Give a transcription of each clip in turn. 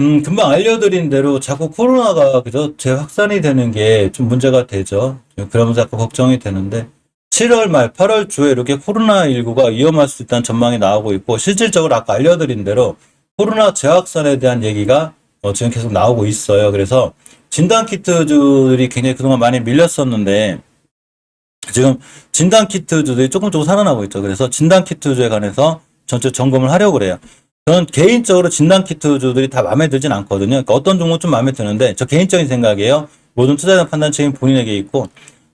음, 금방 알려드린 대로 자꾸 코로나가 그죠? 재확산이 되는 게 좀 문제가 되죠. 그러면서 자꾸 걱정이 되는데 7월 말, 8월 초에 이렇게 코로나19가 위험할 수 있다는 전망이 나오고 있고 실질적으로 아까 알려드린 대로 코로나 재확산에 대한 얘기가 어, 지금 계속 나오고 있어요. 그래서 진단키트주들이 굉장히 그동안 많이 밀렸었는데 지금 진단키트주들이 조금 조금 살아나고 있죠. 그래서 진단키트주에 관해서 전체 점검을 하려고 그래요. 저는 개인적으로 진단키트주들이 다 마음에 들진 않거든요. 그러니까 어떤 종목 좀 마음에 드는데 저 개인적인 생각이에요. 모든 투자자 판단 책임 본인에게 있고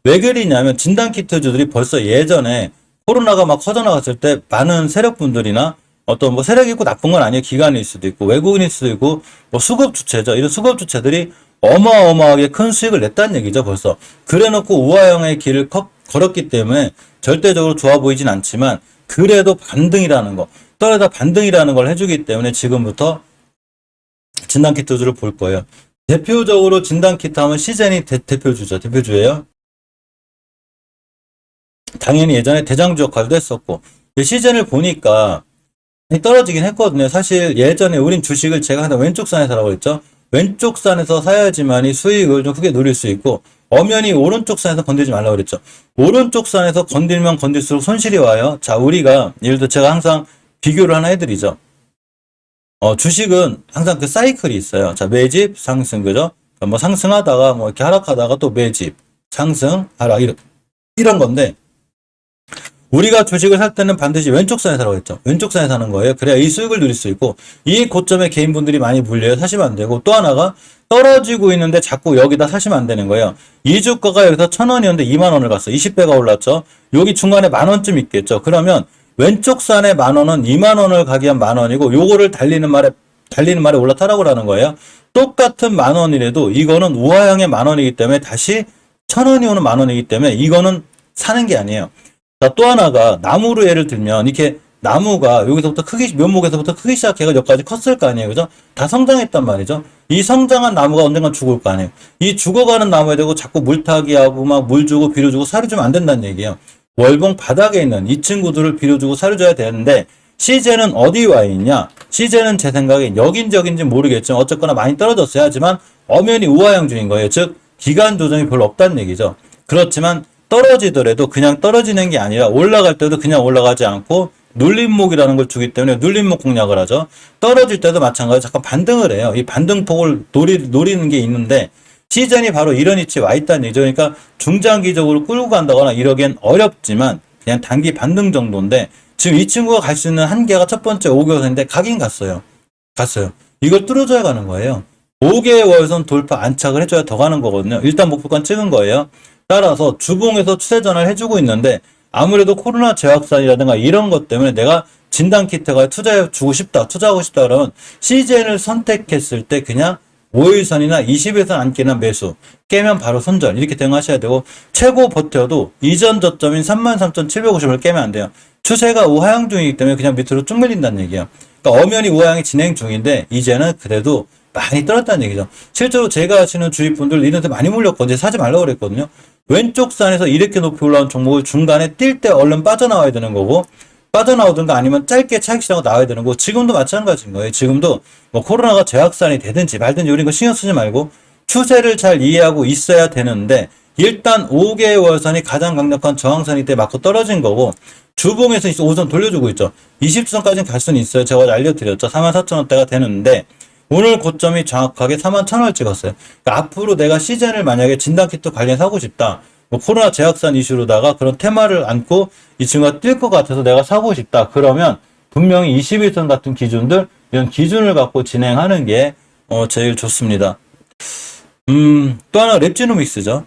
왜 그러냐면 진단키트주들이 벌써 예전에 코로나가 막 커져나갔을 때 많은 세력분들이나 어떤 뭐 세력이 있고 나쁜 건 아니에요. 기관일 수도 있고 외국인일 수도 있고 뭐 수급 주체죠. 이런 수급 주체들이 어마어마하게 큰 수익을 냈다는 얘기죠. 벌써 그래놓고 우하형의 길을 컷- 걸었기 때문에 절대적으로 좋아 보이진 않지만 그래도 반등이라는 거 떨어다 반등이라는 걸 해주기 때문에 지금부터 진단키트주를 볼 거예요. 대표적으로 진단키트 하면 시젠이 대, 대표주죠. 대표주예요. 당연히 예전에 대장주 역할도 했었고 이 시즌을 보니까 떨어지긴 했거든요. 사실 예전에 우린 주식을 제가 항상 왼쪽 산에 사라고 했죠. 왼쪽 산에서 사야지만이 수익을 좀 크게 누릴 수 있고 엄연히 오른쪽 산에서 건들지 말라고 그랬죠. 오른쪽 산에서 건들면 건들수록 손실이 와요. 자, 우리가 예를 들어 제가 항상 비교를 하나 해드리죠. 어, 주식은 항상 그 사이클이 있어요. 자, 매집, 상승, 그죠? 그러니까 뭐 상승하다가 뭐 이렇게 하락하다가 또 매집, 상승, 하락, 이런, 이런 건데, 우리가 주식을 살 때는 반드시 왼쪽 산에 사라고 했죠. 왼쪽 산에 사는 거예요. 그래야 이 수익을 누릴 수 있고, 이 고점에 개인분들이 많이 물려요. 사시면 안 되고, 또 하나가 떨어지고 있는데 자꾸 여기다 사시면 안 되는 거예요. 이 주가가 여기서 천 원이었는데 2만 원을 갔어. 20배가 올랐죠. 여기 중간에 만 원쯤 있겠죠. 그러면 왼쪽 산에 만 원은 2만 원을 가기 위한 만 원이고, 요거를 달리는 말에, 달리는 말에 올라타라고 라는 거예요. 똑같은 만 원이라도 이거는 우하향의 만 원이기 때문에 다시 천 원이 오는 만 원이기 때문에 이거는 사는 게 아니에요. 자, 또 하나가 나무로 예를 들면 이렇게 나무가 여기서부터 크기 묘목에서부터 크기 시작해가 여기까지 컸을 거 아니에요, 그죠? 다 성장했단 말이죠. 이 성장한 나무가 언젠간 죽을 거 아니에요. 이 죽어가는 나무에 대고 자꾸 물타기 하고 막 물 주고 비료 주고 사료 주면 안 된다는 얘기예요. 월봉 바닥에 있는 이 친구들을 비료 주고 사료 줘야 되는데 시제는 어디 와 있냐? 시제는 제 생각에 여긴 저긴지 모르겠지만 어쨌거나 많이 떨어졌어야 하지만 엄연히 우하형 중인 거예요. 즉 기간 조정이 별로 없다는 얘기죠. 그렇지만 떨어지더라도 그냥 떨어지는 게 아니라 올라갈 때도 그냥 올라가지 않고 눌림목이라는 걸 주기 때문에 눌림목 공략을 하죠. 떨어질 때도 마찬가지로 잠깐 반등을 해요. 이 반등폭을 노리, 노리는 게 있는데 시즌이 바로 이런 위치에 와 있다는 얘기죠. 그러니까 중장기적으로 끌고 간다거나 이러기엔 어렵지만 그냥 단기 반등 정도인데 지금 이 친구가 갈 수 있는 한계가 첫 번째 5개월선인데 가긴 갔어요. 갔어요. 이걸 뚫어줘야 가는 거예요. 5개월선 돌파 안착을 해줘야 더 가는 거거든요. 일단 목표권 찍은 거예요. 따라서 주봉에서 추세 전환을 해주고 있는데 아무래도 코로나 재확산이라든가 이런 것 때문에 내가 진단 키트가 투자해 주고 싶다, 투자하고 싶다 그러면 CJN을 선택했을 때 그냥 5일선이나 20일선 안기는 매수 깨면 바로 손절 이렇게 대응하셔야 되고 최고 버텨도 이전 저점인 33,750을 깨면 안 돼요. 추세가 우하향 중이기 때문에 그냥 밑으로 쭉 밀린다는 얘기예요. 그러니까 엄연히 우하향이 진행 중인데 이제는 그래도 많이 떨었다는 얘기죠. 실제로 제가 아시는 주위 분들 이런데 많이 물렸거든요. 사지 말라고 그랬거든요. 왼쪽 산에서 이렇게 높이 올라온 종목을 중간에 뛸 때 얼른 빠져나와야 되는 거고 빠져나오든가 아니면 짧게 차익 실하고 나와야 되는 거고 지금도 마찬가지인 거예요. 지금도 뭐 코로나가 재확산이 되든지 말든지 우리 이거 신경 쓰지 말고 추세를 잘 이해하고 있어야 되는데 일단 5개월선이 가장 강력한 저항선이 때 맞고 떨어진 거고 주봉에서 5선 돌려주고 있죠. 20주선까지는 갈 수는 있어요. 제가 알려드렸죠. 44,000원대가 되는데 오늘 고점이 정확하게 4만 1,000원을 찍었어요. 그러니까 앞으로 내가 시즌을 만약에 진단키트 관련 사고 싶다. 뭐 코로나 재확산 이슈로다가 그런 테마를 안고 이 친구가 뛸 것 같아서 내가 사고 싶다. 그러면 분명히 21선 같은 기준들 이런 기준을 갖고 진행하는 게 어, 제일 좋습니다. 음, 또 하나 랩지노믹스죠.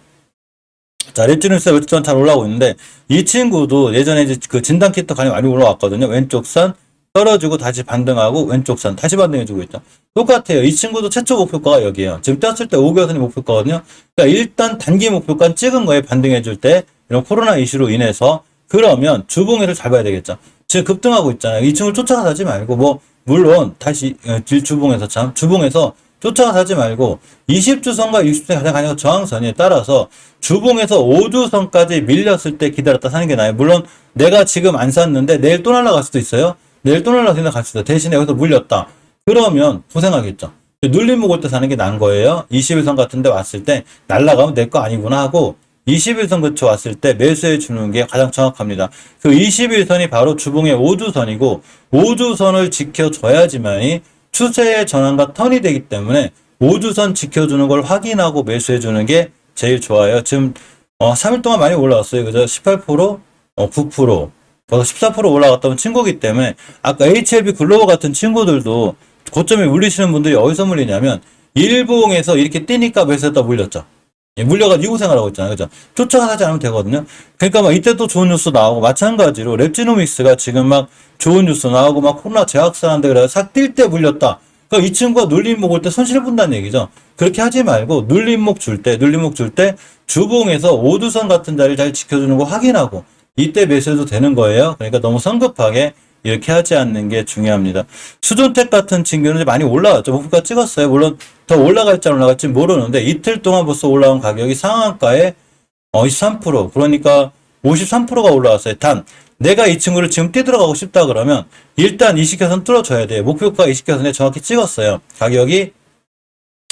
자, 랩지노믹스가 요즘 잘 올라오고 있는데 이 친구도 예전에 이제 그 진단키트 관련 많이 올라왔거든요. 왼쪽 선 떨어지고 다시 반등하고 왼쪽 선 다시 반등해주고 있죠. 똑같아요. 이 친구도 최초 목표가가 여기에요. 지금 떴을 때 5개월선이 목표가거든요. 그러니까 일단 단기 목표가 찍은 거에 반등해줄 때 이런 코로나 이슈로 인해서 그러면 주봉회를 잘 봐야 되겠죠. 지금 급등하고 있잖아요. 이 친구를 쫓아가 사지 말고 뭐 물론 다시 어, 주봉에서 참 주봉에서 쫓아가 사지 말고 20주선과 60주선이 가장 강력 저항선에 따라서 주봉에서 5주선까지 밀렸을 때 기다렸다 사는 게 나아요. 물론 내가 지금 안 샀는데 내일 또 날아갈 수도 있어요. 내일 또 수도 있어. 대신에 여기서 물렸다. 그러면 고생하겠죠. 눌림 먹을 때 사는 게 나은 거예요. 21선 같은 데 왔을 때 날라가면 내 거 아니구나 하고 21선 근처 왔을 때 매수해 주는 게 가장 정확합니다. 그 21선이 바로 주봉의 5주선이고 5주선을 지켜줘야지만이 추세의 전환과 턴이 되기 때문에 5주선 지켜주는 걸 확인하고 매수해 주는 게 제일 좋아요. 지금 어, 3일 동안 많이 올라왔어요. 그죠? 18%, 어, 9%, 벌써 14% 올라갔다면 친구기 때문에 아까 HLB 글로벌 같은 친구들도 고점에 물리시는 분들이 어디서 물리냐면 일봉에서 이렇게 뛰니까 매수했다 물렸죠. 예, 물려가 지고 생활하고 있잖아요. 그죠? 쫓아가지 않으면 되거든요. 그러니까 막 이때 또 좋은 뉴스 나오고 마찬가지로 랩지노믹스가 지금 막 좋은 뉴스 나오고 막 코로나 재확산한데 그래서 싹 뛸 때 물렸다. 그러니까 이 친구가 눌림목 올 때 손실을 본다는 얘기죠. 그렇게 하지 말고 눌림목 줄 때, 눌림목 줄 때 주봉에서 오두선 같은 자리를 잘 지켜주는 거 확인하고 이때 매수해도 되는 거예요. 그러니까 너무 성급하게 이렇게 하지 않는 게 중요합니다. 수존택 같은 친구는 많이 올라왔죠. 목표가 찍었어요. 물론 더 올라갈지 안 올라갈지 모르는데 이틀 동안 벌써 올라온 가격이 상한가에 어, 23% 그러니까 53%가 올라왔어요. 단 내가 이 친구를 지금 뛰들어가고 싶다 그러면 일단 이식켜선 뚫어줘야 돼요. 목표가 이식켜선에 정확히 찍었어요. 가격이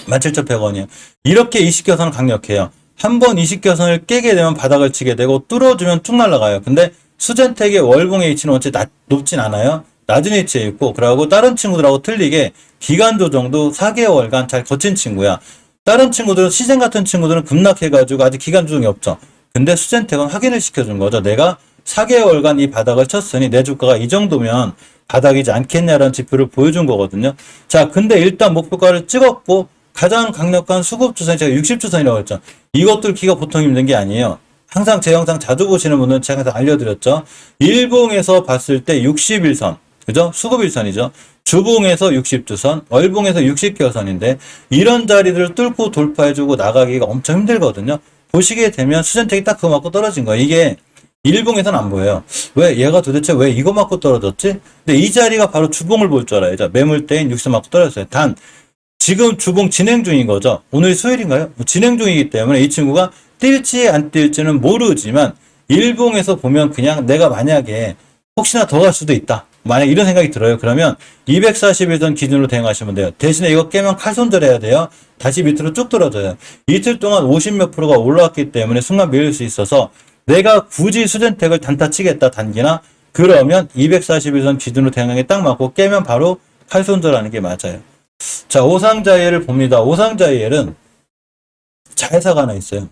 17,100원이에요. 이렇게 이식켜선은 강력해요. 한 번 이식켜선을 깨게 되면 바닥을 치게 되고 뚫어주면 쭉 날아가요. 근데 수젠텍의 월봉 H는 어째 낮, 높진 않아요. 낮은 위치에 있고 그러고 다른 친구들하고 틀리게 기간 조정도 4개월간 잘 거친 친구야. 다른 친구들은 시젠 같은 친구들은 급락해가지고 아직 기간 조정이 없죠. 근데 수젠텍은 확인을 시켜준 거죠. 내가 4개월간 이 바닥을 쳤으니 내 주가가 이 정도면 바닥이지 않겠냐라는 지표를 보여준 거거든요. 자, 근데 일단 목표가를 찍었고 가장 강력한 수급주선이 제가 60주선이라고 했죠. 이것들 키가 보통 힘든 게 아니에요. 항상 제 영상 자주 보시는 분은 제가 다 알려드렸죠. 일봉에서 봤을 때 61선, 그죠? 수급일선이죠. 주봉에서 60주선, 월봉에서 60개선인데 이런 자리들을 뚫고 돌파해주고 나가기가 엄청 힘들거든요. 보시게 되면 수전택이 딱 그거 맞고 떨어진 거예요. 이게 일봉에서는 안 보여요. 왜 얘가 도대체 왜 이거 맞고 떨어졌지? 근데 이 자리가 바로 주봉을 볼 줄 알아요. 자, 매물대인 60선 맞고 떨어졌어요. 단 지금 주봉 진행 중인 거죠. 오늘 수요일인가요? 뭐 진행 중이기 때문에 이 친구가 뛸지 안 뛸지는 모르지만 일봉에서 보면 그냥 내가 만약에 혹시나 더 갈 수도 있다. 만약 이런 생각이 들어요. 그러면 241선 기준으로 대응하시면 돼요. 대신에 이거 깨면 칼 손절해야 돼요. 다시 밑으로 쭉 떨어져요. 이틀 동안 50 몇 프로가 올라왔기 때문에 순간 밀릴 수 있어서 내가 굳이 수전택을 단타 치겠다 단기나 그러면 241선 기준으로 대응하게 딱 맞고 깨면 바로 칼 손절하는 게 맞아요. 자, 오상자예를 봅니다. 오상자예는 자회사가 하나 있어요.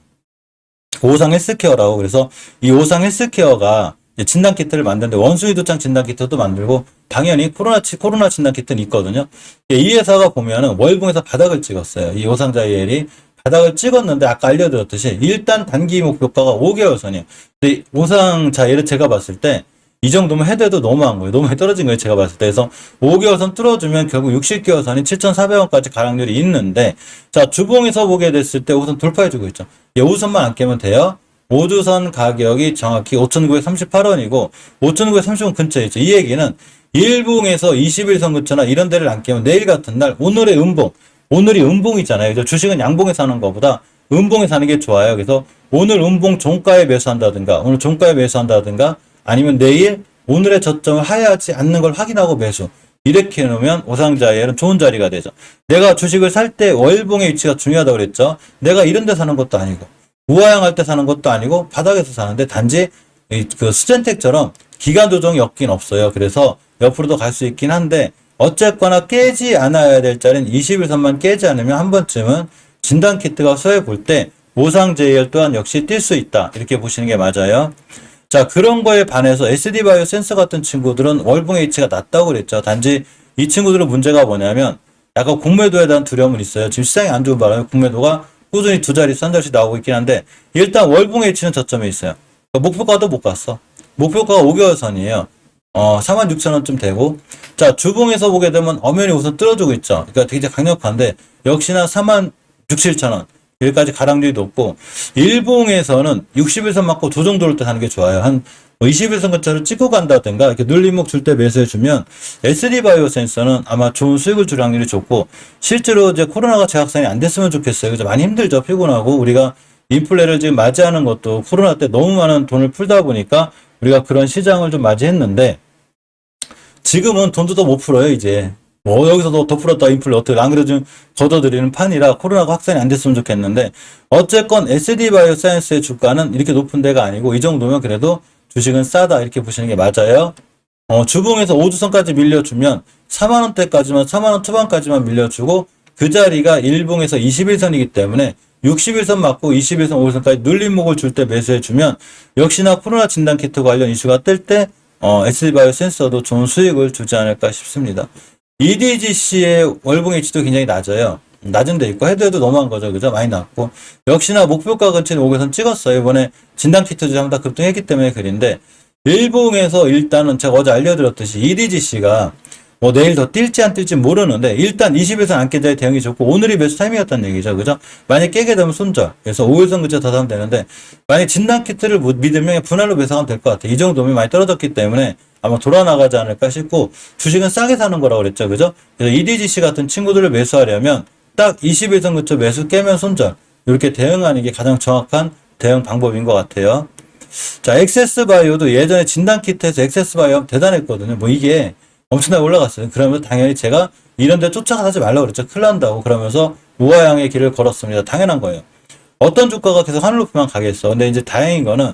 오상 헬스케어라고. 그래서 이 오상 헬스케어가 이제 진단 키트를 만드는데 원수의 도장 진단 키트도 만들고 당연히 코로나, 치- 코로나 진단 키트는 있거든요. 이 회사가 보면은 월봉에서 바닥을 찍었어요. 이 오상자예엘이 바닥을 찍었는데 아까 알려드렸듯이 일단 단기 목표가가 5개월 선이에요. 근데 이 오상자예를 제가 봤을 때 이 정도면 해도 너무한 거예요. 너무 많이 떨어진 거예요. 제가 봤을 때. 그래서 5개월 선 뚫어주면 결국 60개월 선이 7,400원까지 가락률이 있는데, 자, 주봉에서 보게 됐을 때 우선 돌파해주고 있죠. 예, 우선만 안 깨면 돼요. 5주선 가격이 정확히 5,938원이고, 5,930원 근처에 있죠. 이 얘기는 일봉에서 21선 근처나 이런 데를 안 깨면 내일 같은 날, 오늘의 음봉, 오늘이 음봉이잖아요. 그죠? 주식은 양봉에 사는 것보다 음봉에 사는 게 좋아요. 그래서 오늘 음봉 종가에 매수한다든가, 오늘 종가에 매수한다든가, 아니면 내일 오늘의 저점을 하야하지 않는 걸 확인하고 매수. 이렇게 해놓으면 오상자에는 좋은 자리가 되죠. 내가 주식을 살 때 월봉의 위치가 중요하다고 그랬죠. 내가 이런 데 사는 것도 아니고, 우하향할 때 사는 것도 아니고, 바닥에서 사는데 단지 이그 수젠텍처럼 기간 조정이 없긴 없어요. 그래서 옆으로도 갈 수 있긴 한데, 어쨌거나 깨지 않아야 될 자리는 21선만 깨지 않으면 한 번쯤은 진단키트가 서해 볼 때 오상제일 또한 역시 뛸 수 있다. 이렇게 보시는 게 맞아요. 자, 그런 거에 반해서 SD바이오 센서 같은 친구들은 월봉 H가 낮다고 그랬죠. 단지 이 친구들은 문제가 뭐냐면 약간 공매도에 대한 두려움은 있어요. 지금 시장이 안 좋은 바람에 공매도가 꾸준히 두 자리, 한 자리씩 나오고 있긴 한데 일단 월봉 H는 저점에 있어요. 그러니까 목표가도 못 갔어. 목표가가 5개월 선이에요. 어, 46,000원쯤 되고. 자, 주봉에서 보게 되면 엄연히 우선 뚫어주고 있죠. 그러니까 되게 강력한데 역시나 46,700원. 여기까지 가랑률이 높고 일봉에서는 61선 맞고 조정 돌때 하는 게 좋아요. 한 21선 근처를 찍고 간다든가 이렇게 눌림목 줄 때 매수해 주면 SD 바이오 센서는 아마 좋은 수익을 줄 확률이 좋고 실제로 이제 코로나가 재확산이 안 됐으면 좋겠어요. 그죠? 많이 힘들죠. 피곤하고 우리가 인플레를 지금 맞이하는 것도 코로나 때 너무 많은 돈을 풀다 보니까 우리가 그런 시장을 좀 맞이했는데 지금은 돈도 더 못 풀어요, 이제. 뭐 여기서도 덧풀었다 인플레 안 그래도 좀 걷어들이는 판이라 코로나가 확산이 안 됐으면 좋겠는데 어쨌건 SD 바이오 사이언스의 주가는 이렇게 높은 데가 아니고 이 정도면 그래도 주식은 싸다 이렇게 보시는 게 맞아요. 어, 주봉에서 5주선까지 밀려주면 4만원대까지만, 4만원 초반까지만 밀려주고, 그 자리가 일봉에서 21선이기 때문에 61선 맞고 21선, 5선까지 눌림목을 줄 때 매수해주면, 역시나 코로나 진단 키트 관련 이슈가 뜰 때, 어, SD바이오 센서도 좋은 수익을 주지 않을까 싶습니다. EDGC의 월봉 H도 굉장히 낮아요. 낮은 데 있고, 헤드에도 너무한 거죠. 그죠? 많이 낮고. 역시나 목표가 근처에 5개선 찍었어요. 이번에 진단 키트 주장 다 급등했기 때문에 그린데, 일봉에서 일단은 제가 어제 알려드렸듯이 EDGC가 뭐 내일 더 뛸지 안 뛸지 모르는데 일단 20에서 안 깨져야 대응이 좋고 오늘이 매수 타이밍이었다는 얘기죠. 그죠? 만약 깨게 되면 손절. 그래서 5일선 그저 더 사면 되는데 만약 진단 키트를 못 믿으면 분할로 매수하면 될 것 같아요. 이 정도면 많이 떨어졌기 때문에 아마 돌아나가지 않을까 싶고 주식은 싸게 사는 거라고 그랬죠. 그죠? 그래서 EDGC 같은 친구들을 매수하려면 딱 21선 그저 매수 깨면 손절. 이렇게 대응하는 게 가장 정확한 대응 방법인 것 같아요. 자, 엑세스 바이오도 예전에 진단 키트에서 엑세스 바이오 대단했거든요. 뭐 이게 엄청나게 올라갔어요. 그러면 당연히 제가 이런 데 쫓아가지 말라고 그랬죠. 큰일 난다고. 그러면서 우하향의 길을 걸었습니다. 당연한 거예요. 어떤 주가가 계속 하늘 높이만 가겠어. 근데 이제 다행인 거는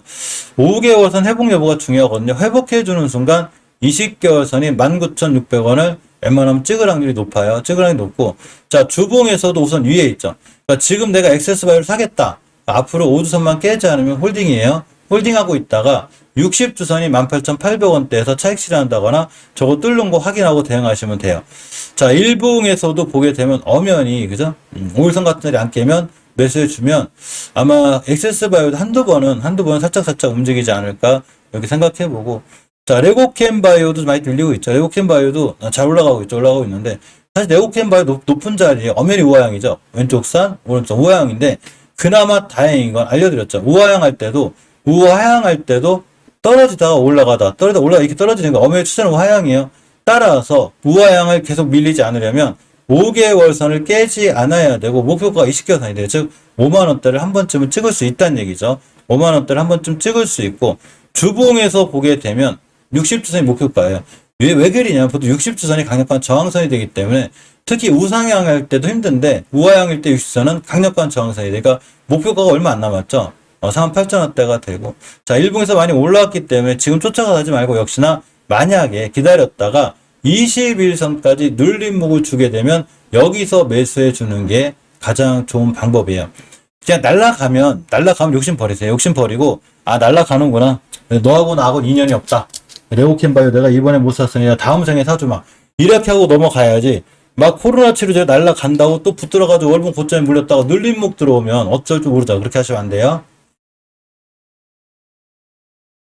5개월선 회복 여부가 중요하거든요. 회복해주는 순간 20개월선이 19,600원을 웬만하면 찍을 확률이 높아요. 찍을 확률이 높고. 자, 주봉에서도 우선 위에 있죠. 그러니까 지금 내가 엑세스 바이오를 사겠다. 앞으로 5주선만 깨지 않으면 홀딩이에요. 홀딩하고 있다가 60주선이 18,800원대에서 차익 실현한다거나 저거 뚫는 거 확인하고 대응하시면 돼요. 자, 일봉에서도 보게 되면 엄연히, 그죠? 음, 5일선 같은 날이 안 깨면 매수해주면 아마 엑세스 바이오도 한두 번은, 한두 번은 살짝살짝 움직이지 않을까 이렇게 생각해보고 자, 레고캠 바이오도 많이 들리고 있죠. 레고캠 바이오도 잘 올라가고 있죠. 올라가고 있는데 사실 레고캠 바이오 높, 높은 자리에 엄연히 우하향이죠. 왼쪽 산, 오른쪽 우하향인데 그나마 다행인 건 알려드렸죠. 우하향 할 때도 우하향 할 때도 떨어지다가 올라가다 떨어지다 올라가 이렇게 떨어지는 거 엄연히 추세는 우하향이에요. 따라서 우하향을 계속 밀리지 않으려면 5개월 선을 깨지 않아야 되고 목표가 20개월 선이 돼요. 즉 5만 원대를 한 번쯤은 찍을 수 있다는 얘기죠. 5만 원대를 한 번쯤 찍을 수 있고 주봉에서 보게 되면 60주선이 목표가예요. 왜, 왜 그러냐? 보통 60주선이 강력한 저항선이 되기 때문에 특히 우상향할 때도 힘든데 우하향일 때 60선은 강력한 저항선이 되니까 그러니까 목표가가 얼마 안 남았죠. 어, 48,000원대가 되고 자 일봉에서 많이 올라왔기 때문에 지금 쫓아가지 말고 역시나 만약에 기다렸다가 21선까지 눌림목을 주게 되면 여기서 매수해 주는 게 가장 좋은 방법이에요. 그냥 날라가면 날라가면 욕심 버리세요. 욕심 버리고 아 날라가는구나. 너하고 나하고는 인연이 없다. 레오캔바이오 내가 이번에 못 샀으니 다음 생에 사주마. 이렇게 하고 넘어가야지. 막 코로나 치료제 날라간다고 또 붙들어가지고 월봉 고점에 물렸다가 눌림목 들어오면 어쩔 줄 모르다. 그렇게 하시면 안 돼요.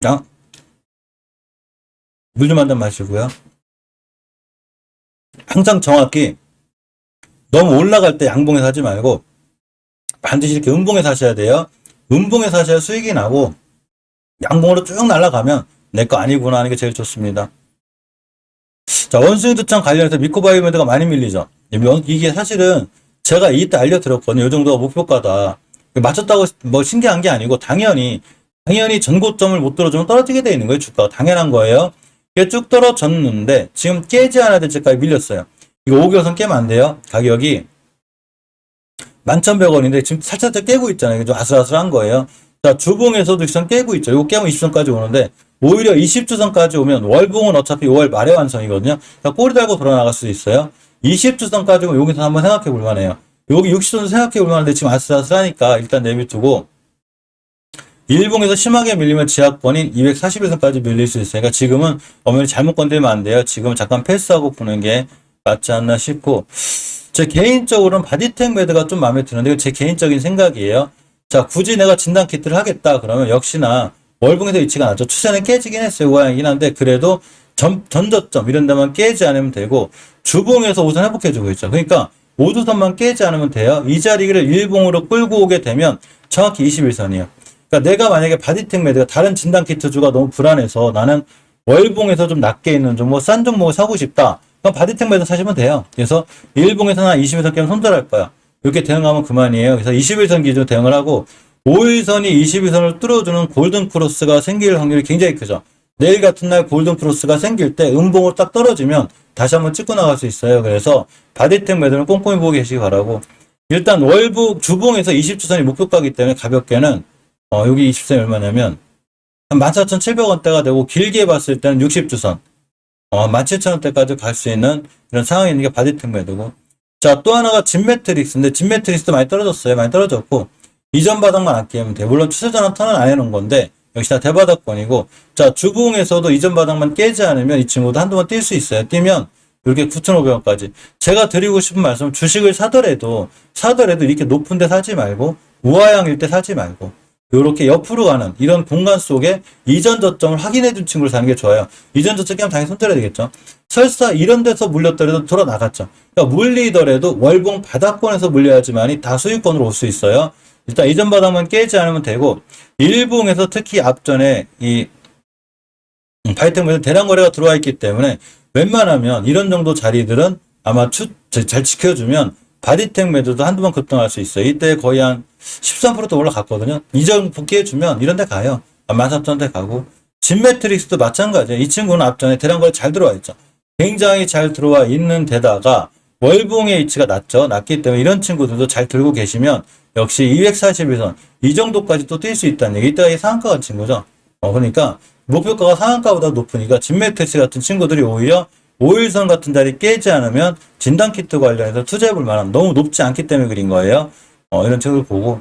자, 물좀 한 잔 마시고요. 항상 정확히 너무 올라갈 때 양봉에 사지 말고 반드시 이렇게 음봉에 사셔야 돼요. 음봉에 사셔야 수익이 나고 양봉으로 쭉 날아가면 내 거 아니구나 하는 게 제일 좋습니다. 자, 원숭이 두창 관련해서 미코바이오메드가 많이 밀리죠. 이게 사실은 제가 이때 알려드렸거든요. 이 정도가 목표가다. 맞췄다고 뭐 신기한 게 아니고 당연히 당연히 전고점을 못 들어주면 떨어지게 돼 있는 거예요. 주가가 당연한 거예요. 이게 쭉 떨어졌는데 지금 깨지 않아야 될 때까지 밀렸어요. 이거 5개월선 깨면 안 돼요. 가격이 11,100원인데 지금 살짝 깨고 있잖아요. 좀 아슬아슬한 거예요. 자, 주봉에서도 일선 깨고 있죠. 이거 깨면 20선까지 오는데 오히려 20주선까지 오면 월봉은 어차피 5월 말에 완성이거든요. 그러니까 꼬리 달고 돌아 나갈 수 있어요. 20주선까지 오면 여기서 한번 생각해 볼 만해요. 여기 60선 생각해 볼 만한데 지금 아슬아슬하니까 일단 내비두고 일봉에서 심하게 밀리면 지하권인 241선까지 밀릴 수 있으니까 지금은 어머니 잘못 건들면 안 돼요. 지금 잠깐 패스하고 보는 게 맞지 않나 싶고 제 개인적으로는 바디텍 매드가 좀 마음에 드는데 제 개인적인 생각이에요. 자 굳이 내가 진단 키트를 하겠다 그러면 역시나 월봉에서 위치가 낮죠. 추세는 깨지긴 했어요. 우하향이긴 한데 그래도 전, 전저점 이런 데만 깨지 않으면 되고 주봉에서 우선 회복해주고 있죠. 그러니까 5주선만 깨지 않으면 돼요. 이 자리를 일봉으로 끌고 오게 되면 정확히 21선이에요. 그러니까 내가 만약에 바디텍 매드가 다른 진단 키트주가 너무 불안해서 나는 월봉에서 좀 낮게 있는 좀 뭐 싼 종목을 사고 싶다. 그럼 바디텍 매드 사시면 돼요. 그래서 일봉에서나 21선 깨면 손절할 거야. 이렇게 대응하면 그만이에요. 그래서 21선 기준 대응을 하고 5일선이 21선을 뚫어주는 골든 크로스가 생길 확률이 굉장히 크죠. 내일 같은 날 골든 크로스가 생길 때 음봉으로 딱 떨어지면 다시 한번 찍고 나갈 수 있어요. 그래서 바디텍 매도는 꼼꼼히 보고 계시기 바라고. 일단 월북 주봉에서 20주선이 목표가기 때문에 가볍게는 어, 여기 20선이 얼마냐면 한 14,700원대가 되고 길게 봤을 때는 60주선 어, 17,000원대까지 갈 수 있는 이런 상황이 있는 게 바디텍 매도고 자, 또 하나가 진매트릭스인데 진매트릭스도 많이 떨어졌어요. 많이 떨어졌고 이전 바닥만 안 깨면 돼. 물론 추세 전환 턴은 안 해놓은 건데 역시 다 대바닥권이고 자, 주봉에서도 이전 바닥만 깨지 않으면 이 친구도 한두 번 뛸 수 있어요. 뛰면 이렇게 9,500원까지. 제가 드리고 싶은 말씀 은 주식을 사더라도 사더라도 이렇게 높은 데 사지 말고 우하향일 때 사지 말고 이렇게 옆으로 가는 이런 공간 속에 이전 저점을 확인해 준 친구를 사는 게 좋아요. 이전 저점 깨면 당연히 손절해야 되겠죠. 설사 이런 데서 물렸더라도 돌아 나갔죠. 그러니까 물리더라도 월봉 바닥권에서 물려야지만이 다 수익권으로 올 수 있어요. 일단 이전 바닥만 깨지 않으면 되고 일봉에서 특히 앞전에 이 파이팅에서 대량 거래가 들어와 있기 때문에 웬만하면 이런 정도 자리들은 아마 추, 잘- 잘 지켜주면 바디텍 매도도 한두 번 급등할 수 있어요. 이때 거의 한 13%도 올라갔거든요. 이전 복귀해주면 이런 데 가요. 14,000대 가고. 진 매트릭스도 마찬가지예요. 이 친구는 앞전에 대량 거래 잘 들어와 있죠. 굉장히 잘 들어와 있는 데다가 월봉의 위치가 낮죠. 낮기 때문에 이런 친구들도 잘 들고 계시면 역시 241선 이 정도까지 또 뛸 수 있다는 얘기. 이때가 이 상한가 같은 친구죠. 어, 그러니까 목표가가 상한가보다 높으니까 진매트릭스 같은 친구들이 오히려 5일선 같은 자리 깨지 않으면 진단키트 관련해서 투자해볼 만한 너무 높지 않기 때문에 그린 거예요. 어, 이런 책을 보고.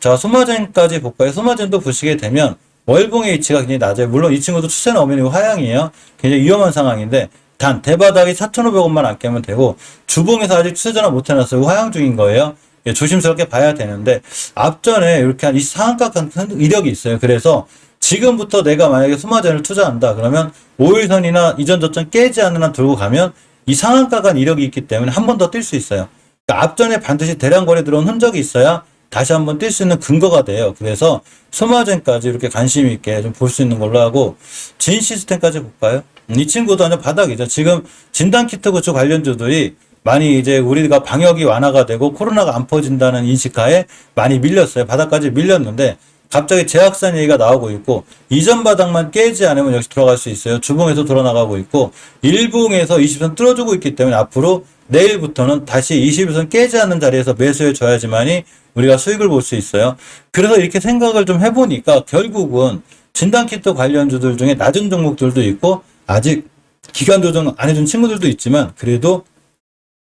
자, 소마젠까지 볼까요? 소마젠도 보시게 되면 월봉의 위치가 굉장히 낮아요. 물론 이 친구도 추세 나오면 이거 하향이에요. 굉장히 위험한 상황인데 단 대바닥이 4,500원만 안 깨면 되고 주봉에서 아직 추세 전환 못 해놨어요. 하향 중인 거예요. 예, 조심스럽게 봐야 되는데 앞전에 이렇게 한 이 상한가 이력이 있어요. 그래서 지금부터 내가 만약에 소마젠을 투자한다 그러면 5일선이나 이전 저점 깨지 않는 한 들고 가면 이 상한가 간 이력이 있기 때문에 한 번 더 뛸 수 있어요. 그러니까 앞전에 반드시 대량 거래 들어온 흔적이 있어야 다시 한번 뛸 수 있는 근거가 돼요. 그래서 소마젠까지 이렇게 관심 있게 좀 볼 수 있는 걸로 하고 진 시스템까지 볼까요? 음, 이 친구도 완전 바닥이죠. 지금 진단 키트 구축 관련주들이 많이 이제 우리가 방역이 완화가 되고 코로나가 안 퍼진다는 인식하에 많이 밀렸어요. 바닥까지 밀렸는데 갑자기 재확산 얘기가 나오고 있고 이전 바닥만 깨지 않으면 역시 들어갈 수 있어요. 주봉에서 돌아나가고 있고 일봉에서 20선 뚫어주고 있기 때문에 앞으로 내일부터는 다시 21선 깨지 않는 자리에서 매수해 줘야지만이 우리가 수익을 볼 수 있어요. 그래서 이렇게 생각을 좀 해보니까 결국은 진단키트 관련주들 중에 낮은 종목들도 있고 아직 기간 조정 안 해준 친구들도 있지만 그래도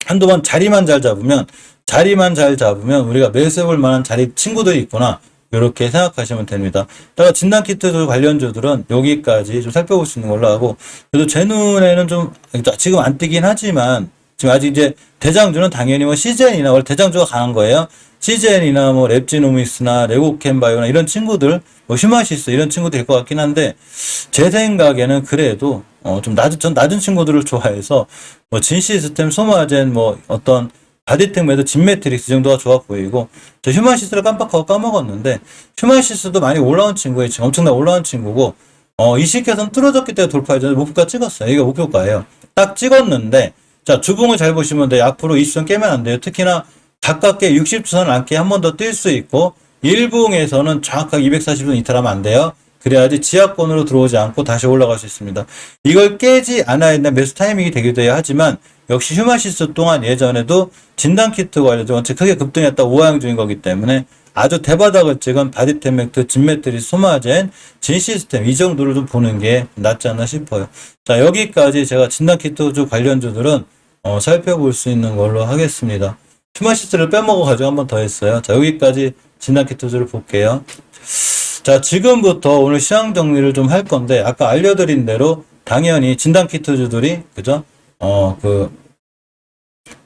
한두 번 자리만 잘 잡으면 자리만 잘 잡으면 우리가 매수해 볼 만한 자리 친구들이 있구나. 이렇게 생각하시면 됩니다. 따라 진단키트 관련주들은 여기까지 좀 살펴볼 수 있는 걸로 하고, 그래도 제 눈에는 좀, 지금 안 뜨긴 하지만, 지금 아직 이제 대장주는 당연히 뭐 CJN이나 원래 대장주가 강한 거예요. CJN이나 뭐 랩지노미스나 레고캔바이오나 이런 친구들, 뭐 휴마시스 이런 친구들일 것 같긴 한데, 제 생각에는 그래도, 어, 좀 낮은, 전 낮은 친구들을 좋아해서, 뭐 진시스템, 소마젠, 뭐 어떤 바디텍 매도 진매트릭스 정도가 좋아 보이고 저 휴마시스를 깜빡하고 까먹었는데 휴마시스도 많이 올라온 친구예요. 지금 엄청나게 올라온 친구고 어, 이식해선 뚫어졌기 때문에 돌파해서 목표가 찍었어요. 이게 목표가예요. 딱 찍었는데 자 주봉을 잘 보시면 돼요. 앞으로 20선 깨면 안 돼요. 특히나 가깝게 60주선 안깨 한번 더 뛸 수 있고 일봉에서는 정확하게 240선 이탈하면 안 돼요. 그래야지 지하권으로 들어오지 않고 다시 올라갈 수 있습니다. 이걸 깨지 않아야 된다 매수 타이밍이 되기도 해야 하지만 역시 휴마시스 동안 예전에도 진단키트 관련주 원체 크게 급등했다 우하향 중인 거기 때문에 아주 대바닥을 찍은 바디템맥트, 진메트리, 소마젠, 진시스템 이 정도를 좀 보는 게 낫지 않나 싶어요. 자 여기까지 제가 진단키트주 관련주들은 어, 살펴볼 수 있는 걸로 하겠습니다. 휴마시스를 빼먹어 가지고 한 번 더 했어요. 자 여기까지 진단키트주를 볼게요. 자, 지금부터 오늘 시황 정리를 좀 할 건데, 아까 알려드린 대로 당연히 진단키트주들이, 그죠? 어, 그,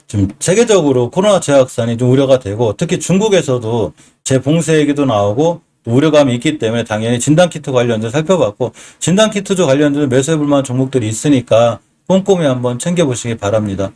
지금 세계적으로 코로나 재확산이 좀 우려가 되고, 특히 중국에서도 재봉쇄 얘기도 나오고, 또 우려감이 있기 때문에 당연히 진단키트 관련주 살펴봤고, 진단키트주 관련주는 매수해볼 만한 종목들이 있으니까 꼼꼼히 한번 챙겨보시기 바랍니다.